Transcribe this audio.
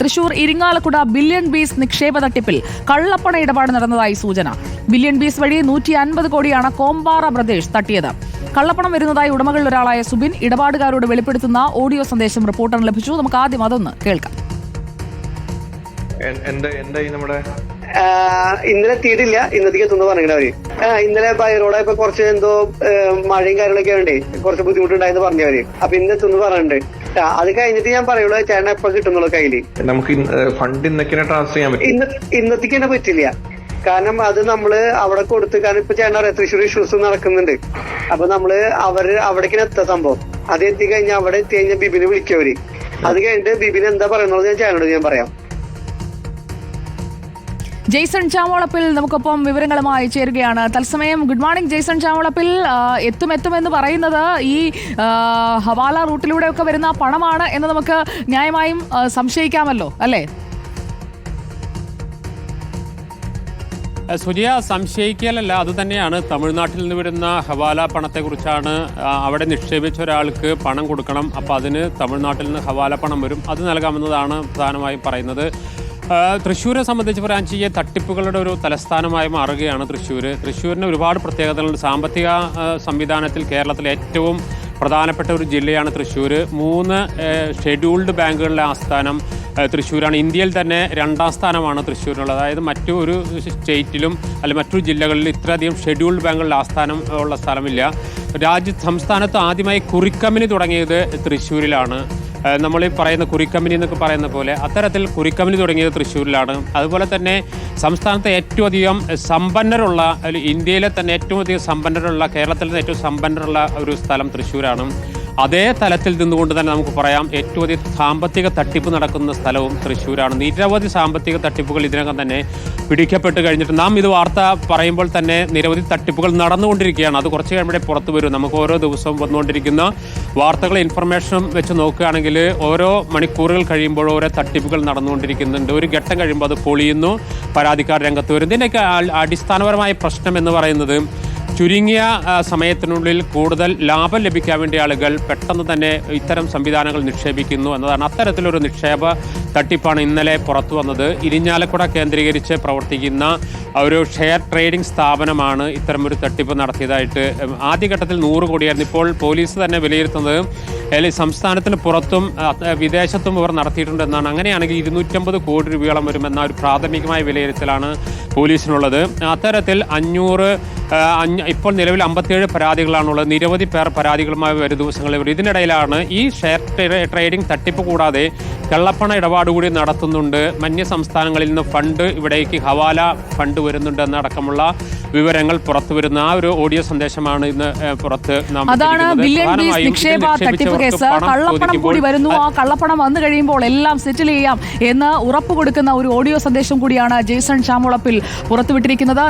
Thrissur Irinjalakuda billion ബീസ് നിക്ഷേപ തട്ടിപ്പിൽ കള്ളപ്പണ ഇടപാട് നടന്നതായി സൂചന. ബില്യൺ ബീസ് വഴി നൂറ്റി അൻപത് കോടിയാണ് കോമ്പാറ പ്രദേശ് തട്ടിയത്. കള്ളപ്പണം വരുന്നതായി ഉടമകളിൽ ഒരാളായ സുബിൻ ഇടപാടുകാരോട് വെളിപ്പെടുത്തുന്ന ഓഡിയോ സന്ദേശം റിപ്പോർട്ടറിന് ലഭിച്ചു. നമുക്ക് ആദ്യം അതൊന്ന് കേൾക്കാം. എന്താ എന്താ നമ്മുടെ? ഇന്നലെ എത്തിയിട്ടില്ല. ഇന്നത്തേക്ക് എത്തുന്നു പറഞ്ഞിട്ട് അവർ? ഇന്നലെ പയറോടെ ഇപ്പൊ കുറച്ച് എന്തോ മഴയും കാര്യങ്ങളൊക്കെ ഉണ്ട് കുറച്ച് ബുദ്ധിമുട്ടുണ്ടായെന്ന് പറഞ്ഞവര് അപ്പൊ ഇന്ന് എത്തുന്നു പറഞ്ഞിട്ടുണ്ട്. അത് കഴിഞ്ഞിട്ട് ഞാൻ പറയുള്ളൂ ചേട്ടൻ എപ്പോ കിട്ടുന്നുള്ളൂ കയ്യിൽ. നമുക്ക് ഫണ്ട് ഇന്നൊക്കെ ട്രാൻസ്ഫർ ചെയ്യാൻ പറ്റും. ഇന്ന ഇന്നത്തേക്ക് തന്നെ പറ്റില്ല. കാരണം അത് നമ്മൾ അവിടെ കൊടുത്ത് കാരണം ഇപ്പൊ ചേട്ടൻ അറിയാം തൃശ്ശൂർ ഇഷ്യൂസ് നടക്കുന്നുണ്ട്. അപ്പൊ നമ്മൾ അവർ അവിടേക്ക് എത്താ സംഭവം. അത് എത്തി കഴിഞ്ഞാൽ അവിടെ എത്തി കഴിഞ്ഞാൽ ബിബിനെ വിളിക്കവര് അത് കഴിഞ്ഞിട്ട് ബിബിന് എന്താ പറയുന്നത് ഞാൻ ചേട്ടനോട് ഞാൻ പറയാം. ജെയ്സൺ ചാമോളപ്പിൽ നമുക്കൊപ്പം വിവരങ്ങളുമായി ചേരുകയാണ്. തത്സമയം ഗുഡ് മോർണിംഗ് ജെയ്സൺ ചാമോളപ്പിൽ എത്തും എത്തും എന്ന് പറയുന്നത് ഈ ഹവാല റൂട്ടിലൂടെയൊക്കെ വരുന്ന പണമാണ് എന്ന് നമുക്ക് ന്യായമായും സംശയിക്കാമല്ലോ അല്ലേ? സുജിയ സംശയിക്കലല്ല അത് തന്നെയാണ്. തമിഴ്നാട്ടിൽ നിന്ന് വരുന്ന ഹവാല പണത്തെക്കുറിച്ചാണ് അവിടെ നിക്ഷേപിച്ച ഒരാൾക്ക് പണം കൊടുക്കണം. അപ്പോൾ അതിന് തമിഴ്നാട്ടിൽ നിന്ന് ഹവാല പണം വരും. അത് നൽകാമെന്നതാണ് പ്രധാനമായും പറയുന്നത്. തൃശ്ശൂരെ സംബന്ധിച്ച് പറയാൻ ഈ തട്ടിപ്പുകളുടെ ഒരു തലസ്ഥാനമായി മാറുകയാണ് തൃശ്ശൂർ തൃശ്ശൂരിന് ഒരുപാട് പ്രത്യേകതകളുണ്ട്. സാമ്പത്തിക സംവിധാനത്തിൽ കേരളത്തിലെ ഏറ്റവും പ്രധാനപ്പെട്ട ഒരു ജില്ലയാണ് തൃശ്ശൂർ മൂന്ന് ഷെഡ്യൂൾഡ് ബാങ്കുകളുടെ ആസ്ഥാനം തൃശ്ശൂരാണ്. ഇന്ത്യയിൽ തന്നെ രണ്ടാം സ്ഥാനമാണ് തൃശ്ശൂരിനുള്ളത്. അതായത് മറ്റു ഒരു സ്റ്റേറ്റിലും അല്ലെങ്കിൽ മറ്റു ജില്ലകളിലും ഇത്രയധികം ഷെഡ്യൂൾഡ് ബാങ്കുകളുടെ ആസ്ഥാനം ഉള്ള സ്ഥലമില്ല. രാജ്യ സംസ്ഥാനത്ത് ആദ്യമായി കുറിക്കമ്മിന് തുടങ്ങിയത് തൃശ്ശൂരിലാണ്. നമ്മൾ ഈ പറയുന്ന കുറിക്കമ്പനി എന്നൊക്കെ പറയുന്ന പോലെ അത്തരത്തിൽ കുറിക്കമ്പനി തുടങ്ങിയത് തൃശ്ശൂരിലാണ്. അതുപോലെ തന്നെ സംസ്ഥാനത്തെ ഏറ്റവും അധികം സമ്പന്നരുള്ള ഇന്ത്യയിലെ തന്നെ ഏറ്റവും അധികം സമ്പന്നരുള്ള കേരളത്തിൽ തന്നെ ഏറ്റവും സമ്പന്നരുള്ള ഒരു സ്ഥലം തൃശ്ശൂരാണ്. അതേ തലത്തിൽ നിന്നുകൊണ്ട് തന്നെ നമുക്ക് പറയാം ഏറ്റവും അധികം സാമ്പത്തിക തട്ടിപ്പ് നടക്കുന്ന സ്ഥലവും തൃശ്ശൂരാണ്. നിരവധി സാമ്പത്തിക തട്ടിപ്പുകൾ ഇതിനകം തന്നെ പിടിക്കപ്പെട്ട് കഴിഞ്ഞിട്ട് നാം ഇത് വാർത്ത പറയുമ്പോൾ തന്നെ നിരവധി തട്ടിപ്പുകൾ നടന്നുകൊണ്ടിരിക്കുകയാണ്. അത് കുറച്ച് കഴിയുമ്പോഴേ പുറത്തു വരും. നമുക്ക് ഓരോ ദിവസവും വന്നുകൊണ്ടിരിക്കുന്ന വാർത്തകൾ ഇൻഫർമേഷനും വെച്ച് നോക്കുകയാണെങ്കിൽ ഓരോ മണിക്കൂറുകൾ കഴിയുമ്പോൾ ഓരോ തട്ടിപ്പുകൾ നടന്നുകൊണ്ടിരിക്കുന്നുണ്ട്. ഒരു ഘട്ടം കഴിയുമ്പോൾ അത് പൊളിയുന്നു. പരാതിക്കാർ രംഗത്ത് വരും ഇതിന്റെയൊക്കെ അടിസ്ഥാനപരമായ പ്രശ്നം എന്ന് പറയുന്നത് ചുരുങ്ങിയ സമയത്തിനുള്ളിൽ കൂടുതൽ ലാഭം ലഭിക്കാൻ വേണ്ടി ആളുകൾ പെട്ടെന്ന് തന്നെ ഇത്തരം സംവിധാനങ്ങൾ നിക്ഷേപിക്കുന്നു എന്നതാണ് അത്തരത്തിലൊരു നിക്ഷേപ തട്ടിപ്പാണ് ഇന്നലെ പുറത്തു വന്നത്. ഇരിഞ്ഞാലക്കുട കേന്ദ്രീകരിച്ച് പ്രവർത്തിക്കുന്ന ഒരു ഷെയർ ട്രേഡിംഗ് സ്ഥാപനമാണ് ഇത്തരമൊരു തട്ടിപ്പ് നടത്തിയതായിട്ട് ആദ്യഘട്ടത്തിൽ നൂറ് കോടിയായിരുന്നു. ഇപ്പോൾ പോലീസ് തന്നെ വിലയിരുത്തുന്നത് അല്ലെങ്കിൽ സംസ്ഥാനത്തിന് പുറത്തും വിദേശത്തും ഇവർ നടത്തിയിട്ടുണ്ടെന്നാണ് അങ്ങനെയാണെങ്കിൽ ഇരുന്നൂറ്റമ്പത് കോടി രൂപയോളം വരുമെന്ന ഒരു പ്രാഥമികമായ വിലയിരുത്തലാണ് പോലീസിനുള്ളത്. അത്തരത്തിൽ അഞ്ഞൂറ് ഇപ്പോൾ നിലവിൽ അമ്പത്തിയേഴ് പരാതികളാണുള്ളത്. നിരവധി പേർ പരാതികളുമായി വരും ദിവസങ്ങളിൽ വരും. ഇതിനിടയിലാണ് ഈ ഷെയർ ട്രേ- ട്രേഡിംഗ് തട്ടിപ്പ് കൂടാതെ കള്ളപ്പണ ഇടപാട് കൂടി നടത്തുന്നുണ്ട്. മന്യ സംസ്ഥാനങ്ങളിൽ നിന്ന് ഫണ്ട് ഇവിടേക്ക് ഹവാല ഫണ്ട് വരുന്നുണ്ട് എന്നടക്കമുള്ള വിവരങ്ങൾ പുറത്തു വരുന്ന ആ ഒരു ഓഡിയോ സന്ദേശമാണ് ഇന്ന് പുറത്ത് അതാണ് ബില്യൺ ബീസ് നിക്ഷേപ തട്ടിപ്പ് കേസ്. കള്ളപ്പണം കൂടി വരുന്നു. ആ കള്ളപ്പണം വന്നു കഴിയുമ്പോൾ എല്ലാം സെറ്റിൽ ചെയ്യാം എന്ന് ഉറപ്പ് കൊടുക്കുന്ന ഒരു ഓഡിയോ സന്ദേശം കൂടിയാണ് ജെയ്സൺ ചാമുളപ്പിൽ പുറത്തുവിട്ടിരിക്കുന്നത്